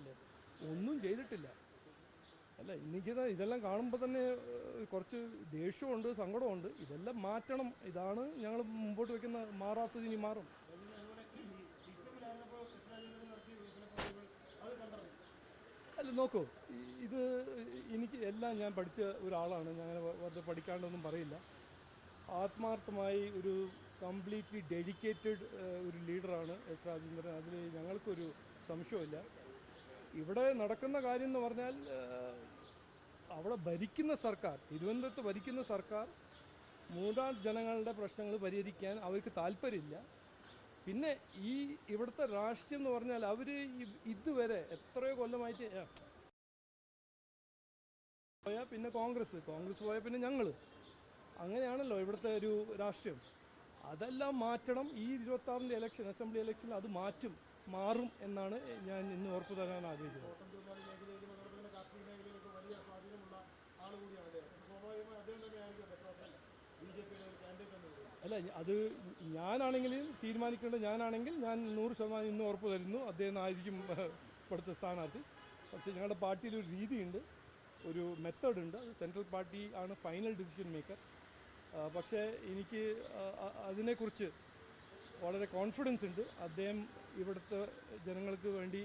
കാര്യങ്ങളല്ലേ ഒന്നും ചെയ്തിട്ടില്ല. അല്ല എനിക്കിത് ഇതെല്ലാം കാണുമ്പോൾ തന്നെ കുറച്ച് ദേഷ്യമുണ്ട് സങ്കടമുണ്ട് ഇതെല്ലാം മാറ്റണം. ഇതാണ് ഞങ്ങൾ മുമ്പോട്ട് വെക്കുന്ന മാറാത്തത് ഇനി മാറും. അല്ല നോക്കൂ. ഇത് എനിക്ക് എല്ലാം ഞാൻ പഠിച്ച ഒരാളാണ്. ഞാൻ വെറുതെ പഠിക്കാണ്ടൊന്നും പറയില്ല. ആത്മാർത്ഥമായി ഒരു കംപ്ലീറ്റ്ലി ഡെഡിക്കേറ്റഡ് ഒരു ലീഡറാണ് എസ് രാജേന്ദ്രൻ. അതിൽ ഞങ്ങൾക്കൊരു സംശയമില്ല ഇവിടെ നടക്കുന്ന കാര്യം എന്ന് പറഞ്ഞാൽ അവിടെ ഭരിക്കുന്ന സർക്കാർ തിരുവനന്തപുരത്ത് ഭരിക്കുന്ന സർക്കാർ മൂന്നാം ജനങ്ങളുടെ പ്രശ്നങ്ങൾ പരിഹരിക്കാൻ അവർക്ക് താല്പര്യമില്ല. പിന്നെ ഈ ഇവിടുത്തെ രാഷ്ട്രീയം എന്ന് പറഞ്ഞാൽ അവർ ഇതുവരെ എത്രയോ കൊല്ലമായിട്ട് പോയാൽ പിന്നെ കോൺഗ്രസ് കോൺഗ്രസ് പോയാൽ പിന്നെ ഞങ്ങൾ അങ്ങനെയാണല്ലോ ഇവിടുത്തെ ഒരു രാഷ്ട്രീയം. അതെല്ലാം മാറ്റണം. ഈ ഇരുപത്താറിന്റെ ഇലക്ഷൻ അസംബ്ലി ഇലക്ഷൻ അത് മാറ്റും. മാറും എന്നാണ് ഞാൻ ഇന്ന് ഉറപ്പു തരാൻ ആഗ്രഹിക്കുന്നത്. അല്ല അത് ഞാനാണെങ്കിൽ തീരുമാനിക്കേണ്ടത് ഞാനാണെങ്കിൽ ഞാൻ നൂറ് ശതമാനം ഇന്ന് ഉറപ്പ് തരുന്നു. അദ്ദേഹം ആയിരിക്കും ഇപ്പോഴത്തെ സ്ഥാനാർത്ഥി. പക്ഷേ ഞങ്ങളുടെ പാർട്ടിയിൽ ഒരു രീതിയുണ്ട്. ഒരു മെത്തേഡ് ഉണ്ട് സെൻട്രൽ പാർട്ടി ആണ് ഫൈനൽ ഡിസിഷൻ മേക്കർ. പക്ഷേ എനിക്ക് അതിനെക്കുറിച്ച് വളരെ കോൺഫിഡൻസ് ഉണ്ട്. അദ്ദേഹം ഇവിടുത്തെ ജനങ്ങൾക്ക് വേണ്ടി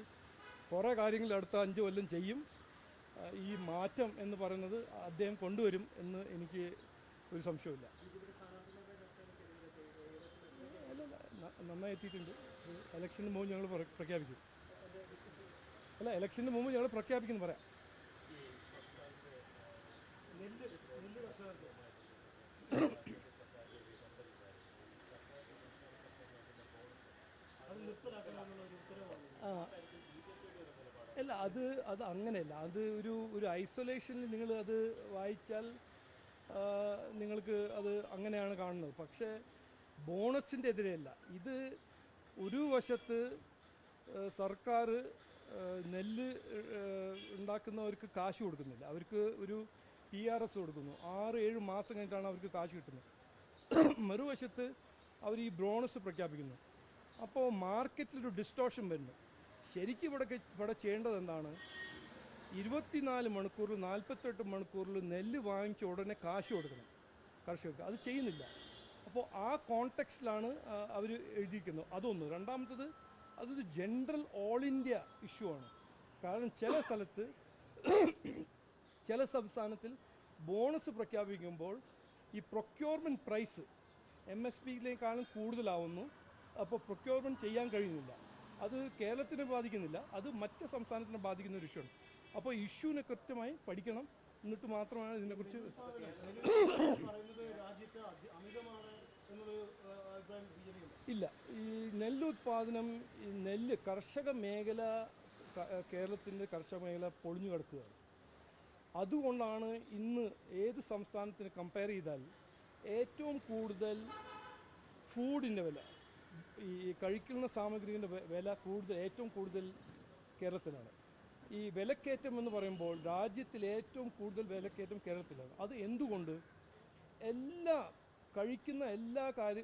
കുറേ കാര്യങ്ങൾ അടുത്ത അഞ്ച് കൊല്ലം ചെയ്യും. ഈ മാറ്റം എന്ന് പറയുന്നത് അദ്ദേഹം കൊണ്ടുവരും എന്ന് എനിക്ക് ഒരു സംശയമില്ല നന്നായി എത്തിയിട്ടുണ്ട്. ഇലക്ഷന് മുമ്പ് ഞങ്ങൾ പ്രഖ്യാപിക്കും. അല്ല ഇലക്ഷന് മുമ്പ് ഞങ്ങൾ പ്രഖ്യാപിക്കുന്നു പറയാം. നെല്ല് നെല്ല് കർഷകർക്ക് അത് നിർത്തലാക്കണമെന്നുള്ള ഒരു ഉത്തരവാണ് ആ. അല്ല അത് അത് അങ്ങനെയല്ല. അത് ഒരു ഒരു ഐസൊലേഷനിൽ നിങ്ങൾ അത് വായിച്ചാൽ നിങ്ങൾക്ക് അത് അങ്ങനെയാണ് കാണുന്നത്. പക്ഷേ ബോണസിന്റെ എതിരെയല്ല. ഇത് ഒരു വശത്ത് സർക്കാർ നെല്ല് ഉണ്ടാക്കുന്നവർക്ക് കാശ് കൊടുക്കുന്നില്ല. അവർക്ക് ഒരു പി ആർ എസ് കൊടുക്കുന്നു. ആറ് ഏഴ് മാസം കഴിഞ്ഞിട്ടാണ് അവർക്ക് കാശ് കിട്ടുന്നത്. മറുവശത്ത് അവർ ഈ ബോണസ് പ്രഖ്യാപിക്കുന്നു. അപ്പോൾ മാർക്കറ്റിലൊരു ഡിസ്റ്റോഷൻ വരുന്നു. ശരിക്കും ഇവിടെ ഇവിടെ ചെയ്യേണ്ടത് എന്താണ്? ഇരുപത്തിനാല് മണിക്കൂറിൽ നാൽപ്പത്തെട്ട് മണിക്കൂറിൽ നെല്ല് വാങ്ങിച്ച ഉടനെ കാശ് കൊടുക്കണം. കർഷകർക്ക് അത് ചെയ്യുന്നില്ല. അപ്പോൾ ആ കോണ്ടെക്സ്റ്റിലാണ് അവർ എഴുതിയിരിക്കുന്നത് അതൊന്ന്. രണ്ടാമത്തത് അതൊരു ജനറൽ ഓൾ ഇന്ത്യ ഇഷ്യൂ ആണ്. കാരണം ചില സ്ഥലത്ത് ചില സംസ്ഥാനത്തിൽ ബോണസ് പ്രഖ്യാപിക്കുമ്പോൾ ഈ പ്രൊക്യൂർമെന്റ് പ്രൈസ് എം എസ് പിയിലേക്കാളും കൂടുതലാവുന്നു. അപ്പോൾ പ്രൊക്യൂർമെന്റ് ചെയ്യാൻ കഴിയുന്നില്ല. അത് കേരളത്തിനെ ബാധിക്കുന്നില്ല. അത് മറ്റ് സംസ്ഥാനത്തിനെ ബാധിക്കുന്ന ഒരു ഇഷ്യൂ ആണ്. അപ്പോൾ ഇഷ്യൂവിനെ കൃത്യമായി പഠിക്കണം. എന്നിട്ട് മാത്രമാണ് ഇതിനെക്കുറിച്ച് ഇല്ല. ഈ നെല്ല് ഉത്പാദനം ഈ നെല്ല് കർഷക മേഖല കേരളത്തിന്റെ കർഷക മേഖല പൊളിഞ്ഞു കിടക്കുകയാണ്. അതുകൊണ്ടാണ് ഇന്ന് ഏത് സംസ്ഥാനത്തിന് കമ്പയർ ചെയ്താൽ ഏറ്റവും കൂടുതൽ ഫൂഡിന്റെ വില ഈ കഴിക്കുന്ന സാമഗ്രികളുടെ വില കൂടുതൽ ഏറ്റവും കൂടുതൽ കേരളത്തിലാണ്. ഈ വിലക്കയറ്റം എന്ന് പറയുമ്പോൾ രാജ്യത്തിൽ ഏറ്റവും കൂടുതൽ വിലക്കയറ്റം കേരളത്തിലാണ്. അത് എന്തുകൊണ്ട്? എല്ലാ കഴിക്കുന്ന എല്ലാ കാര്യ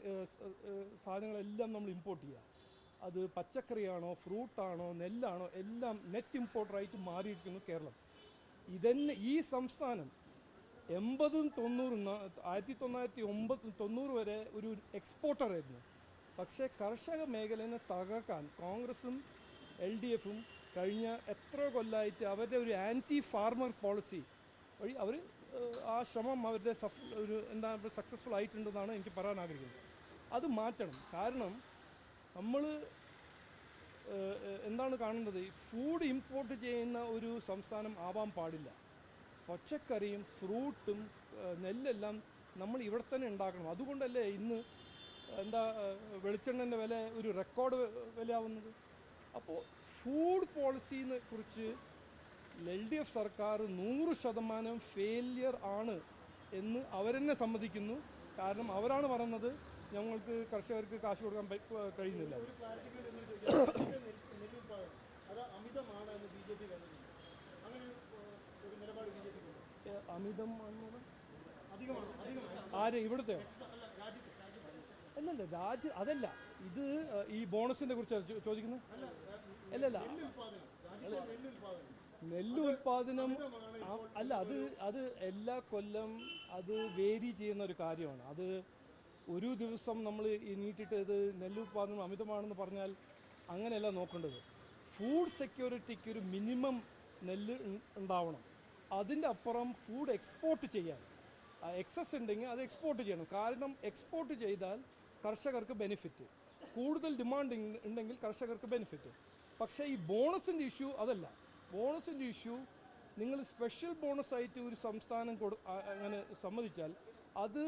സാധനങ്ങളെല്ലാം നമ്മൾ ഇമ്പോർട്ട് ചെയ്യുക. അത് പച്ചക്കറിയാണോ ഫ്രൂട്ടാണോ നെല്ലാണോ എല്ലാം നെറ്റ് ഇമ്പോർട്ടറായിട്ട് മാറിയിരിക്കുന്നു കേരളം. ഇതന്നെ ഈ സംസ്ഥാനം എൺപതും തൊണ്ണൂറും ആയിരത്തി തൊള്ളായിരത്തി ഒമ്പത് തൊണ്ണൂറ് വരെ ഒരു എക്സ്പോർട്ടറായിരുന്നു. പക്ഷേ കർഷക മേഖലയെ തകർക്കാൻ കോൺഗ്രസും എൽ ഡി എഫും കഴിഞ്ഞ എത്ര കൊല്ലമായിട്ട് അവരുടെ ഒരു ആന്റി ഫാർമർ പോളിസി വഴി അവർ ആ ശ്രമം അവരുടെ സഫ് ഒരു എന്താ സക്സസ്ഫുൾ ആയിട്ടുണ്ടെന്നാണ് എനിക്ക് പറയാൻ ആഗ്രഹിക്കുന്നത്. അത് മാറ്റണം. കാരണം നമ്മൾ എന്താണ് കാണുന്നത്? ഫുഡ് ഇമ്പോർട്ട് ചെയ്യുന്ന ഒരു സംസ്ഥാനം ആവാൻ പാടില്ല. പച്ചക്കറിയും ഫ്രൂട്ടും നെല്ലെല്ലാം നമ്മൾ ഇവിടെ തന്നെ ഉണ്ടാക്കണം. അതുകൊണ്ടല്ലേ ഇന്ന് എന്താ വെളിച്ചെണ്ണന്റെ വില ഒരു റെക്കോർഡ് വിലയാവുന്നത്? അപ്പോൾ ഫുഡ് പോളിസിനെ കുറിച്ച് എൽ ഡി എഫ് സർക്കാർ നൂറ് ശതമാനം ഫെയിലിയർ ആണ് എന്ന് അവരെന്നെ സമ്മതിക്കുന്നു. കാരണം അവരാണ് പറഞ്ഞത് ഞങ്ങൾക്ക് കർഷകർക്ക് കാശ് കൊടുക്കാൻ കഴിയുന്നില്ല. അമിതം ആര്? ഇവിടുത്തെ അല്ലല്ല രാജ്യ അതല്ല ഇത് ഈ ബോണസിനെ കുറിച്ച് ചോദിക്കുന്നത് അല്ലല്ല നെല്ല് ഉൽപാദനം അല്ല അത് അത് എല്ലാ കൊല്ലം അത് വേരി ചെയ്യുന്ന ഒരു കാര്യമാണ്. അത് ഒരു ദിവസം നമ്മൾ ഈ നീട്ടിട്ട് ഇത് നെല്ല് ഉൽപാദനം അമിതമാണെന്ന് പറഞ്ഞാൽ അങ്ങനെയല്ല നോക്കേണ്ടത്. ഫുഡ് സെക്യൂരിറ്റിക്ക് ഒരു മിനിമം നെല്ല് ഉണ്ടാവണം. അതിന്റെ അപ്പുറം ഫുഡ് എക്സ്പോർട്ട് ചെയ്യാൻ. എക്സസ് ഉണ്ടെങ്കിൽ അത് എക്സ്പോർട്ട് ചെയ്യണം. കാരണം എക്സ്പോർട്ട് ചെയ്താൽ കർഷകർക്ക് ബെനിഫിറ്റ് കൂടുതൽ ഡിമാൻഡ് ഉണ്ടെങ്കിൽ കർഷകർക്ക് ബെനിഫിറ്റ് പക്ഷേ ഈ ബോണസിന്റെ ഇഷ്യൂ അതല്ല. ബോണസിന്റെ ഇഷ്യൂ നിങ്ങൾ സ്പെഷ്യൽ ബോണസ് ആയിട്ട് ഒരു സംസ്ഥാനം കൊടു അങ്ങനെ സമ്മതിച്ചാൽ അത്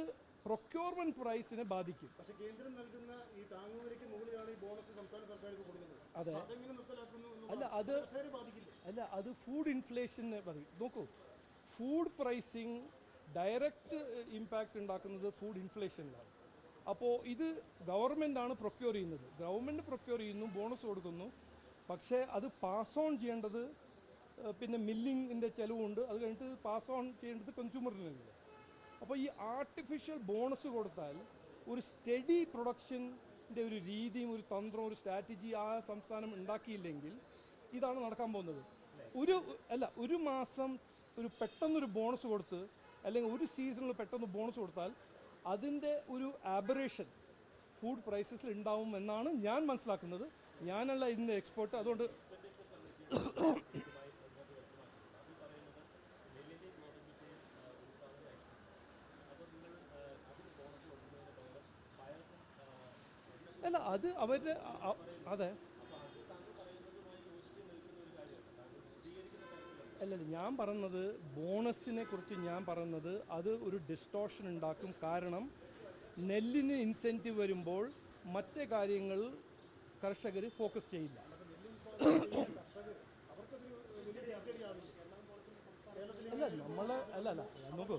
പ്രൊക്യൂർമെന്റ് പ്രൈസിനെ ബാധിക്കും. പക്ഷേ കേന്ദ്രം നൽകുന്ന ഈ താങ്ങുവിലയ്ക്ക് മുകളിലാണ് ഈ ബോണസ് സംസ്ഥാന സർക്കാർക്ക് കൊടുക്കുന്നത്. അതെ. അല്ല അത് അല്ല അത് ഫുഡ് ഇൻഫ്ലേഷനെ ബാധിക്കും. നോക്കൂ ഫുഡ് പ്രൈസിങ് ഡയറക്റ്റ് ഇമ്പാക്റ്റ് ഉണ്ടാക്കുന്നത് ഫുഡ് ഇൻഫ്ലേഷനിലാണ് അപ്പോൾ ഇത് ഗവൺമെന്റാണ് പ്രൊക്യൂർ ചെയ്യുന്നത്. ഗവൺമെന്റ് പ്രൊക്യൂർ ചെയ്യുന്നു ബോണസ് കൊടുക്കുന്നു. പക്ഷേ അത് പാസ് ഓൺ ചെയ്യേണ്ടത് പിന്നെ മില്ലിങ്ങിന്റെ ചിലവുണ്ട്. അത് കഴിഞ്ഞിട്ട് പാസ് ഓൺ ചെയ്യേണ്ടത് കൺസ്യൂമറിനല്ലേ അപ്പോൾ ഈ ആർട്ടിഫിഷ്യൽ ബോണസ് കൊടുത്താൽ ഒരു സ്റ്റഡി പ്രൊഡക്ഷന്റെ ഒരു രീതിയും ഒരു തന്ത്രവും ഒരു സ്ട്രാറ്റജി ആ സംസ്ഥാനം ഉണ്ടാക്കിയില്ലെങ്കിൽ ഇതാണ് നടക്കാൻ പോകുന്നത്. ഒരു അല്ല ഒരു മാസം ഒരു പെട്ടെന്നൊരു ബോണസ് കൊടുത്ത് അല്ലെങ്കിൽ ഒരു സീസണിൽ പെട്ടെന്ന് ബോണസ് കൊടുത്താൽ അതിന്റെ ഒരു ആബറേഷൻ ഫുഡ് പ്രൈസസിൽ ഉണ്ടാവും എന്നാണ് ഞാൻ മനസ്സിലാക്കുന്നത്. ഞാനല്ല ഇതിന്റെ എക്സ്പോർട്ട് അതുകൊണ്ട് അല്ല അത് അവരുടെ അതെ. അല്ലല്ല ഞാൻ പറഞ്ഞത് ബോണസിനെ കുറിച്ച് ഞാൻ പറഞ്ഞത് അത് ഒരു ഡിസ്റ്റോഷൻ ഉണ്ടാക്കും. കാരണം നെല്ലിന് ഇൻസെന്റീവ് വരുമ്പോൾ മറ്റേ കാര്യങ്ങൾ കർഷകർ ഫോക്കസ് ചെയ്യില്ല. അല്ല നമ്മളെ അല്ല അല്ല നോക്കൂ.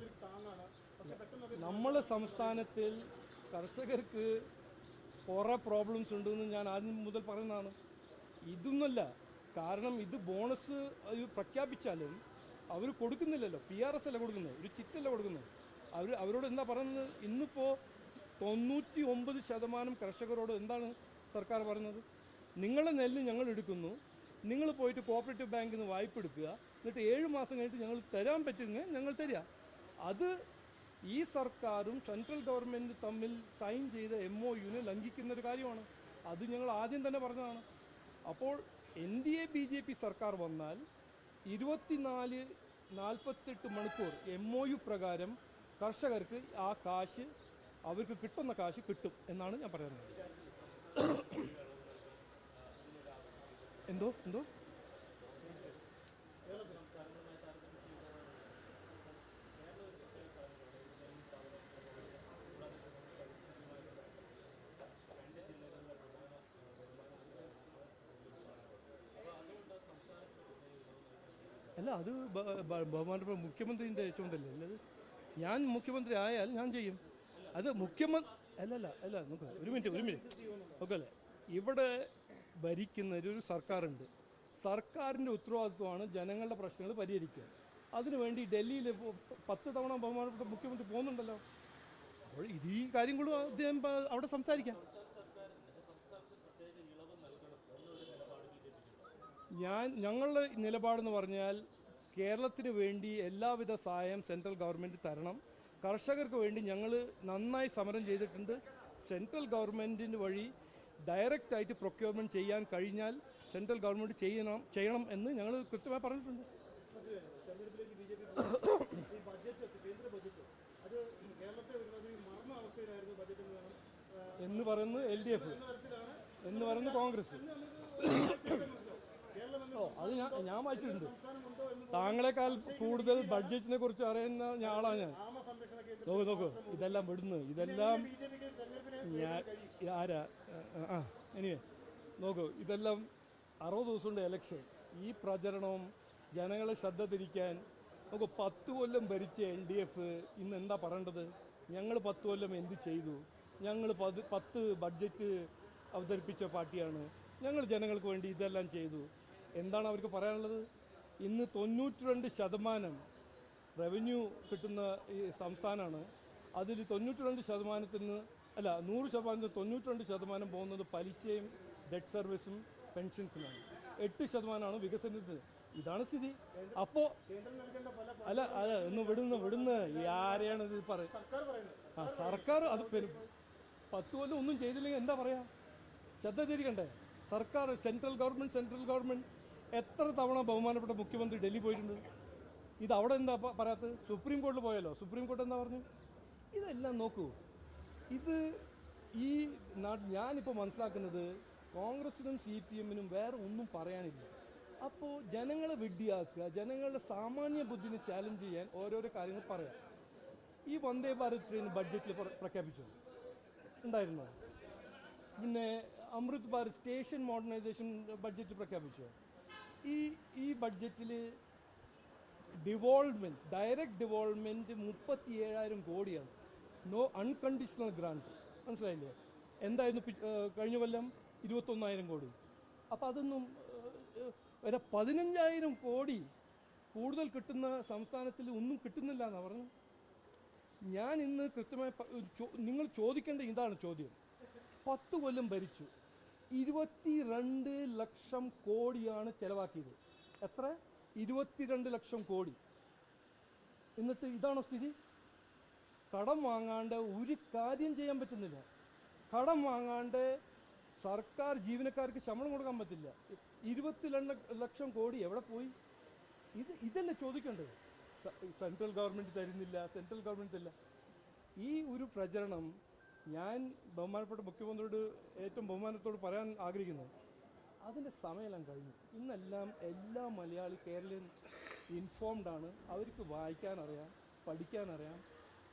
നമ്മളെ സംസ്ഥാനത്തിൽ കർഷകർക്ക് കുറേ പ്രോബ്ലംസ് ഉണ്ടെന്ന് ഞാൻ ആദ്യം മുതൽ പറയുന്നതാണ്. ഇതൊന്നുമല്ല കാരണം ഇത് ബോണസ് പ്രഖ്യാപിച്ചാലും അവർ കൊടുക്കുന്നില്ലല്ലോ. പി ആർ എസ് അല്ല കൊടുക്കുന്നത്. ഒരു ചിറ്റല്ല കൊടുക്കുന്നത്. അവർ അവരോട് എന്താ പറയുന്നത്? ഇന്നിപ്പോൾ തൊണ്ണൂറ്റി ഒമ്പത് ശതമാനം കർഷകരോട് എന്താണ് സർക്കാർ പറയുന്നത്? നിങ്ങളുടെ നെല്ല് ഞങ്ങൾ എടുക്കുന്നു. നിങ്ങൾ പോയിട്ട് കോപ്പറേറ്റീവ് ബാങ്കിൽ നിന്ന് വായ്പ എടുക്കുക. എന്നിട്ട് ഏഴ് മാസം കഴിഞ്ഞിട്ട് ഞങ്ങൾ തരാൻ പറ്റുമെങ്കിൽ ഞങ്ങൾ തരിക. അത് ഈ സർക്കാരും സെൻട്രൽ ഗവൺമെന്റ് തമ്മിൽ സൈൻ ചെയ്ത എം ഒ യുവിനെ ലംഘിക്കുന്ന ഒരു കാര്യമാണ്. അത് ഞങ്ങൾ ആദ്യം തന്നെ പറഞ്ഞതാണ്. അപ്പോൾ N D A B J P സർക്കാർ വന്നാൽ ഇരുപത്തിനാല് നാൽപ്പത്തെട്ട് മണിക്കൂർ എം ഒ യു പ്രകാരം കർഷകർക്ക് ആ കാശ് അവർക്ക് കിട്ടുന്ന കാശ് കിട്ടും എന്നാണ് ഞാൻ പറയുന്നത്. എന്തോ എന്തോ? അല്ല അത് ബഹുമാനപ്പെട്ട മുഖ്യമന്ത്രിന്റെ ചുമതല അല്ല ഞാൻ മുഖ്യമന്ത്രി ആയാൽ ഞാൻ ചെയ്യും. അത് മുഖ്യമന്ത്രി അല്ലല്ല അല്ല നോക്ക് ഒരു മിനിറ്റ് ഒരു മിനിറ്റ്. ഓക്കെ ഇവിടെ ഭരിക്കുന്ന ഒരു സർക്കാരുണ്ട്. സർക്കാരിന്റെ ഉത്തരവാദിത്വമാണ് ജനങ്ങളുടെ പ്രശ്നങ്ങൾ പരിഹരിക്കുക. അതിനുവേണ്ടി ഡൽഹിയിൽ പത്ത് തവണ ബഹുമാനപ്പെട്ട മുഖ്യമന്ത്രി പോകുന്നുണ്ടല്ലോ. അപ്പോൾ ഇത് ഈ കാര്യങ്ങളും അദ്ദേഹം അവിടെ സംസാരിക്കാം. ഞാൻ ഞങ്ങളുടെ നിലപാടെന്ന് പറഞ്ഞാൽ കേരളത്തിന് വേണ്ടി എല്ലാവിധ സഹായം സെൻട്രൽ ഗവൺമെന്റ് തരണം. കർഷകർക്ക് വേണ്ടി ഞങ്ങൾ നന്നായി സമരം ചെയ്തിട്ടുണ്ട്. സെൻട്രൽ ഗവൺമെന്റിന് വഴി ഡയറക്റ്റ് ആയിട്ട് പ്രൊക്യൂർമെന്റ് ചെയ്യാൻ കഴിഞ്ഞാൽ സെൻട്രൽ ഗവൺമെന്റ് ചെയ്യണം ചെയ്യണം എന്ന് ഞങ്ങൾ കൃത്യമായി പറഞ്ഞിട്ടുണ്ട്. എന്ന് പറയുന്നത് എൽ ഡി എഫ് എന്ന് പറയുന്നത് കോൺഗ്രസ്. അത് ഞാൻ ഞാൻ വായിച്ചിട്ടുണ്ട്. താങ്കളെക്കാൾ കൂടുതൽ ബഡ്ജറ്റിനെ കുറിച്ച് അറിയുന്ന ഞാളാണ് ഞാൻ. നോക്ക് നോക്ക്. ഇതെല്ലാം വിടുന്നു. ഇതെല്ലാം ഞാൻ ആരാ? ആ, എനിവേ നോക്കൂ ഇതെല്ലാം അറുപത് ദിവസമുണ്ട് എലക്ഷൻ ഈ പ്രചരണവും ജനങ്ങളെ ശ്രദ്ധ തിരിക്കാൻ നോക്കൂ പത്ത് കൊല്ലം ഭരിച്ച എൽ ഡി എഫ് ഇന്ന് എന്താ പറയേണ്ടത്? ഞങ്ങൾ പത്ത് കൊല്ലം എന്ത് ചെയ്തു? ഞങ്ങൾ പത് പത്ത് ബഡ്ജറ്റ് അവതരിപ്പിച്ച പാർട്ടിയാണ്. ഞങ്ങൾ ജനങ്ങൾക്ക് വേണ്ടി ഇതെല്ലാം ചെയ്തു. എന്താണ് അവർക്ക് പറയാനുള്ളത്? ഇന്ന് തൊണ്ണൂറ്റി രണ്ട് ശതമാനം റവന്യൂ കിട്ടുന്ന ഈ സംസ്ഥാനമാണ്. അതിൽ തൊണ്ണൂറ്റി രണ്ട് ശതമാനത്തിന് അല്ല നൂറ് ശതമാനത്തിന് തൊണ്ണൂറ്റി രണ്ട് ശതമാനം പോകുന്നത് പലിശയും ഡെറ്റ് സർവീസും പെൻഷൻസിനാണ് എട്ട് ശതമാനമാണ് വികസനത്തിന്. ഇതാണ് സ്ഥിതി. അപ്പോൾ അല്ല അല്ല ഒന്ന് വിടുന്ന് വിടുന്ന്. ആരെയാണ് ഇത് പറയുന്നത് ആ സർക്കാർ അത് പത്ത് കൊല്ലം ഒന്നും ചെയ്തില്ലെങ്കിൽ എന്താ പറയാ? ശ്രദ്ധ തിരിക്കണ്ടേ? സർക്കാർ സെൻട്രൽ ഗവൺമെന്റ് സെൻട്രൽ ഗവൺമെന്റ് എത്ര തവണ ബഹുമാനപ്പെട്ട മുഖ്യമന്ത്രി ഡൽഹി പോയിട്ടുണ്ട്? ഇത് അവിടെ എന്താ പറയാത്തത്? സുപ്രീം കോടതിയിൽ പോയല്ലോ സുപ്രീം കോടതി എന്താ പറഞ്ഞു? ഇതെല്ലാം നോക്കൂ. ഇത് ഈ ഞാനിപ്പോൾ മനസ്സിലാക്കുന്നത് കോൺഗ്രസിനും സി പി എമ്മിനും വേറെ ഒന്നും പറയാനില്ല. അപ്പോൾ ജനങ്ങളെ വിഡ്ഢിയാക്കുക ജനങ്ങളുടെ സാമാന്യ ബുദ്ധിനെ ചാലഞ്ച് ചെയ്യാൻ ഓരോരോ കാര്യങ്ങൾ പറയാം. ഈ വന്ദേ ഭാരത് ട്രെയിൻ ബഡ്ജറ്റിൽ പ്ര- പ്രഖ്യാപിച്ചു. ഉണ്ടായിരുന്നോ? പിന്നെ Amrit Bharat station modernisation budget പ്രഖ്യാപിച്ചു? ഈ ഈ ബഡ്ജറ്റിൽ ഡിവോൾവ്മെന്റ് ഡയറക്റ്റ് ഡിവോൾവ്മെന്റ് മുപ്പത്തി ഏഴായിരം കോടിയാണ്. നോ അൺകണ്ടീഷണൽ ഗ്രാന്റ് മനസ്സിലായില്ലേ? എന്തായിരുന്നു കഴിഞ്ഞ കൊല്ലം? ഇരുപത്തൊന്നായിരം കോടി. അപ്പോൾ അതൊന്നും ഒരു പതിനഞ്ചായിരം കോടി കൂടുതൽ കിട്ടുന്ന സംസ്ഥാനത്തിൽ ഒന്നും കിട്ടുന്നില്ല എന്നാണ് പറഞ്ഞു ഞാൻ ഇന്ന് കൃത്യമായി നിങ്ങൾ ചോദിക്കേണ്ട ഇതാണ് ചോദ്യം. പത്ത് കൊല്ലം ഭരിച്ചു. ഇരുപത്തിരണ്ട് ലക്ഷം കോടിയാണ് ചെലവാക്കിയത്. എത്ര? ഇരുപത്തിരണ്ട് ലക്ഷം കോടി. എന്നിട്ട് ഇതാണോ സ്ഥിതി? കടം വാങ്ങാണ്ട് ഒരു കാര്യം ചെയ്യാൻ പറ്റുന്നില്ല. കടം വാങ്ങാണ്ട് സർക്കാർ ജീവനക്കാർക്ക് ശമ്പളം കൊടുക്കാൻ പറ്റില്ല. ഇരുപത്തിരണ്ട് ലക്ഷം കോടി എവിടെ പോയി? ഇത് ഇതല്ലേ ചോദിക്കേണ്ടത്? സെൻട്രൽ ഗവൺമെന്റ് തരുന്നില്ല സെൻട്രൽ ഗവൺമെന്റ് ഇല്ല ഈ ഒരു പ്രചരണം ഞാൻ ബഹുമാനപ്പെട്ട മുഖ്യമന്ത്രിയോട് ഏറ്റവും ബഹുമാനത്തോട് പറയാൻ ആഗ്രഹിക്കുന്നത് അതിന്റെ സമയമെല്ലാം കഴിഞ്ഞു. ഇന്നെല്ലാം എല്ലാ മലയാളി കേരളീയൻ ഇൻഫോംഡ് ആണ്. അവർക്ക് വായിക്കാനറിയാം പഠിക്കാനറിയാം.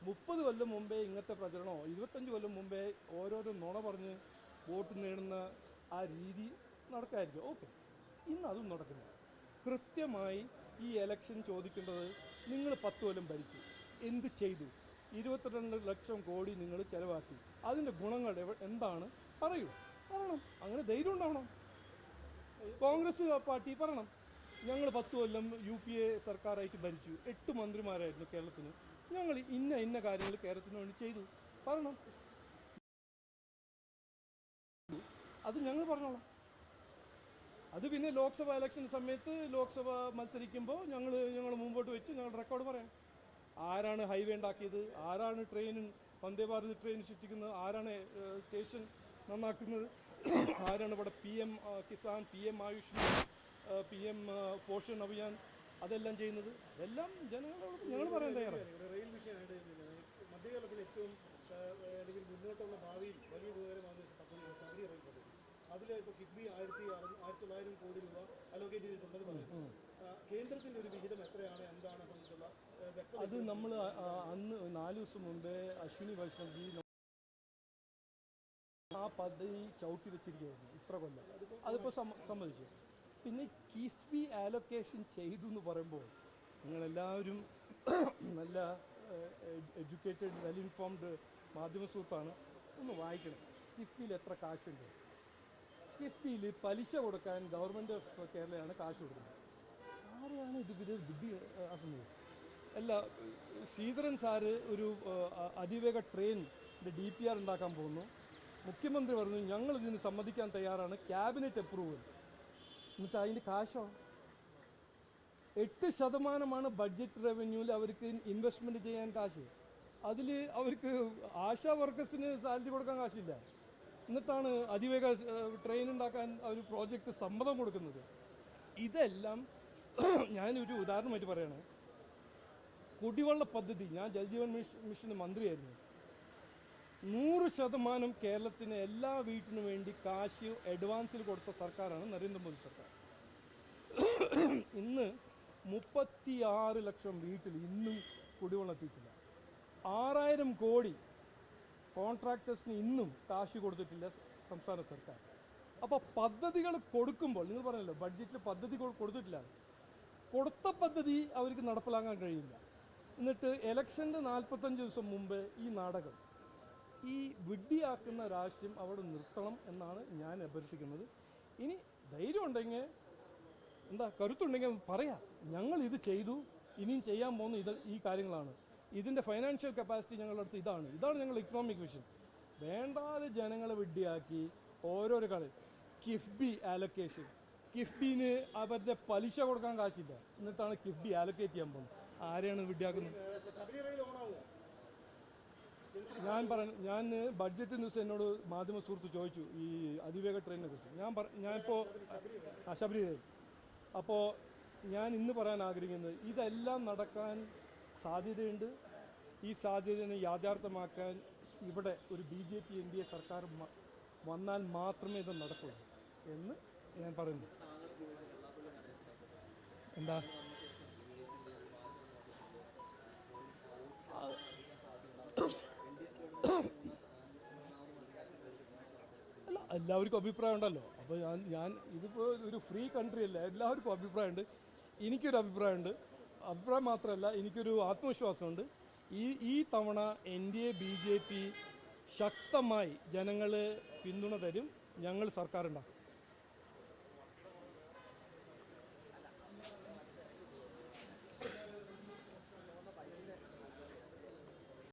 മുപ്പത് കൊല്ലം മുമ്പേ ഇങ്ങനത്തെ പ്രചരണമോ ഇരുപത്തഞ്ച് കൊല്ലം മുമ്പേ ഓരോരോ നുണ പറഞ്ഞ് വോട്ട് നേടുന്ന ആ രീതി നടക്കായിരിക്കും. ഓക്കെ. ഇന്ന് അതും നടക്കുന്നു കൃത്യമായി ഈ എലക്ഷൻ ചോദിക്കേണ്ടത് നിങ്ങൾ പത്ത് കൊല്ലം ഭരിച്ചു എന്ത് ചെയ്തു? ഇരുപത്തിരണ്ട് ലക്ഷം കോടി നിങ്ങൾ ചിലവാക്കി. അതിന്റെ ഗുണങ്ങൾ എന്താണ്? പറയൂ. പറയണം. അങ്ങനെ ധൈര്യം ഉണ്ടാവണം. കോൺഗ്രസ് പാർട്ടി പറയണം. ഞങ്ങൾ പത്ത് കൊല്ലം യു പി എ സർക്കാരായിട്ട് ഭരിച്ചു. എട്ട് മന്ത്രിമാരായിരുന്നു കേരളത്തിന്. ഞങ്ങൾ ഇന്ന ഇന്ന കാര്യങ്ങൾ കേരളത്തിന് വേണ്ടി ചെയ്തു. പറയണം. അത് ഞങ്ങൾ പറഞ്ഞോളാം. അത് പിന്നെ ലോക്സഭ ഇലക്ഷൻ സമയത്ത് ലോക്സഭ മത്സരിക്കുമ്പോൾ ഞങ്ങൾ ഞങ്ങൾ മുമ്പോട്ട് വെച്ച് ഞങ്ങളുടെ റെക്കോർഡ് പറയാം. ആരാണ് ഹൈവേ ഉണ്ടാക്കിയത്? ആരാണ് ട്രെയിൻ വന്ദേ ഭാരത് ട്രെയിൻ സൃഷ്ടിക്കുന്നത് ആരാണ് സ്റ്റേഷൻ നന്നാക്കുന്നത്? ആരാണ് ഇവിടെ P M Kisan P M Ayushman P M Poshan Abhiyan അതെല്ലാം ചെയ്യുന്നത്? അതെല്ലാം ജനങ്ങളോട് ഞങ്ങൾ പറയാൻ തയ്യാറാണ്. ഏറ്റവും അല്ലെങ്കിൽ മുന്നോട്ടുള്ള ഭാവിയിൽ വലിയ അതിൽ ഇപ്പോൾ കിഫ്ബി ആയിരത്തി ആയിരത്തി തൊള്ളായിരം കോടി രൂപ അലോക്കേറ്റ് ചെയ്തിട്ടുണ്ടെന്ന് ആ, കേന്ദ്രത്തിന്റെ ഒരു വിഹിതം എത്രയാണ്? എന്താണ് സംബന്ധിച്ചുള്ള അത് നമ്മൾ അന്ന് നാല് ദിവസം മുമ്പേ അശ്വിനി വൈഷ്ണവ്ജി ആ പദ്ധതി ചവിട്ടി വെച്ചിരിക്കുകയായിരുന്നു ഇത്ര കൊല്ലം. അതിപ്പോൾ സമ്മതിച്ചു. പിന്നെ കിഫ്ബി ആലൊക്കേഷൻ ചെയ്തു എന്ന് പറയുമ്പോൾ നിങ്ങളെല്ലാവരും നല്ല എഡ്യൂക്കേറ്റഡ് വെൽ ഇൻഫോംഡ് മാധ്യമ സുഹൃത്താണ്. ഒന്ന് വായിക്കണം. കിഫ്ബിയിൽ എത്ര കാശുണ്ട്? കിഫ്ബിയിൽ പലിശ കൊടുക്കാൻ ഗവൺമെന്റ് ഓഫ് കേരളയാണ് കാശ് കൊടുക്കുന്നത്. ആരെയാണ് ഇത് ഇത് ബുദ്ധി ആക്കുന്നത്? അല്ല ശ്രീധരൻ സാറ് ഒരു അതിവേഗ ട്രെയിനിന്റെ ഡി പി ആർ ഉണ്ടാക്കാൻ പോകുന്നു. മുഖ്യമന്ത്രി പറഞ്ഞു ഞങ്ങൾ ഇതിന് സമ്മതിക്കാൻ തയ്യാറാണ്. ക്യാബിനറ്റ് അപ്രൂവൽ എന്നിട്ട് അതിന്റെ കാശോ? എട്ട് ശതമാനമാണ് ബഡ്ജറ്റ് റവന്യൂവിൽ അവർക്ക് ഇൻവെസ്റ്റ്മെന്റ് ചെയ്യാൻ കാശ്. അതിൽ അവർക്ക് ആശാ വർക്കേഴ്സിന് സാലറി കൊടുക്കാൻ കാശില്ല. എന്നിട്ടാണ് അതിവേഗ ട്രെയിൻ ഉണ്ടാക്കാൻ അവർ പ്രോജക്റ്റ് സമ്മതം കൊടുക്കുന്നത്. ഇതെല്ലാം ഞാനൊരു ഉദാഹരണമായിട്ട് പറയണേ. കുടിവെള്ള പദ്ധതി ഞാൻ ജൽജീവൻ മിഷൻ മിഷന് മന്ത്രിയായിരുന്നു. നൂറ് ശതമാനം കേരളത്തിന് എല്ലാ വീട്ടിനും വേണ്ടി കാശ് അഡ്വാൻസിൽ കൊടുത്ത സർക്കാരാണ് നരേന്ദ്രമോദി സർക്കാർ. ഇന്ന് മുപ്പത്തി ആറ് ലക്ഷം വീട്ടിൽ ഇന്നും കുടിവെള്ളം എത്തിയിട്ടില്ല. ആറായിരം കോടി കോൺട്രാക്ടേഴ്സിന് ഇന്നും കാശ് കൊടുത്തിട്ടില്ല സംസ്ഥാന സർക്കാർ. അപ്പോൾ പദ്ധതികൾ കൊടുക്കുമ്പോൾ നിങ്ങൾ പറഞ്ഞല്ലോ ബഡ്ജറ്റിൽ പദ്ധതി കൊടുത്തിട്ടില്ല. കൊടുത്ത പദ്ധതി അവർക്ക് നടപ്പിലാക്കാൻ കഴിയില്ല. എന്നിട്ട് ഇലക്ഷന്റെ നാൽപ്പത്തഞ്ച് ദിവസം മുമ്പ് ഈ നാടകം ഈ വിഡ്ഢിയാക്കുന്ന രാഷ്ട്രീയം അവിടെ നിർത്തണം എന്നാണ് ഞാൻ അഭ്യർത്ഥിക്കുന്നത്. ഇനി ധൈര്യം ഉണ്ടെങ്കിൽ എന്താ കരുത്തുണ്ടെങ്കിൽ പറയാം. ഞങ്ങൾ ഇത് ചെയ്തു ഇനിയും ചെയ്യാൻ പോകുന്ന ഇത് ഈ കാര്യങ്ങളാണ്. ഇതിന്റെ ഫൈനാൻഷ്യൽ കപ്പാസിറ്റി ഞങ്ങളുടെ അടുത്ത് ഇതാണ്. ഇതാണ് ഞങ്ങളുടെ ഇക്കണോമിക് വിഷൻ വേണ്ടാതെ ജനങ്ങളെ വിഡ്ഡിയാക്കി ഓരോരോ കളി. കിഫ്ബി ആലൊക്കേഷൻ കിഫ്ബിന് അവരുടെ പലിശ കൊടുക്കാൻ കാശില്ല. എന്നിട്ടാണ് കിഫ്ബി ആലൊക്കേറ്റ് ചെയ്യാൻ പോകുന്നത്. ആരെയാണ് വിഡ്ഡിയാക്കുന്നത് ഞാൻ പറ ഞാൻ ബഡ്ജറ്റ് ന്യൂസ് എന്നോട് മാധ്യമ സുഹൃത്ത് ചോദിച്ചു ഈ അതിവേഗ ട്രെയിനിനെ കുറിച്ച്. ഞാൻ പറ ഞാനിപ്പോൾ ആ ശബരി അപ്പോൾ ഞാൻ ഇന്ന് പറയാൻ ആഗ്രഹിക്കുന്നത് ഇതെല്ലാം നടക്കാൻ സാധ്യതയുണ്ട്. ഈ സാധ്യതയെ യാഥാർത്ഥ്യമാക്കാൻ ഇവിടെ ഒരു B J P N D A സർക്കാർ വന്നാൽ മാത്രമേ ഇത് നടക്കുള്ളൂ എന്ന് ഞാൻ പറയുന്നു. എന്താ? അല്ല എല്ലാവർക്കും അഭിപ്രായം ഉണ്ടല്ലോ. അപ്പോൾ ഞാൻ ഞാൻ ഇതിപ്പോൾ ഒരു ഫ്രീ കൺട്രി അല്ല എല്ലാവർക്കും അഭിപ്രായമുണ്ട്. എനിക്കൊരു അഭിപ്രായമുണ്ട്. അഭിപ്രായം മാത്രമല്ല എനിക്കൊരു ആത്മവിശ്വാസമുണ്ട്. ഈ ഈ തവണ N D A B J P ശക്തമായി ജനങ്ങൾ പിന്തുണ തരും ഞങ്ങൾ സർക്കാർ ഉണ്ടാക്കും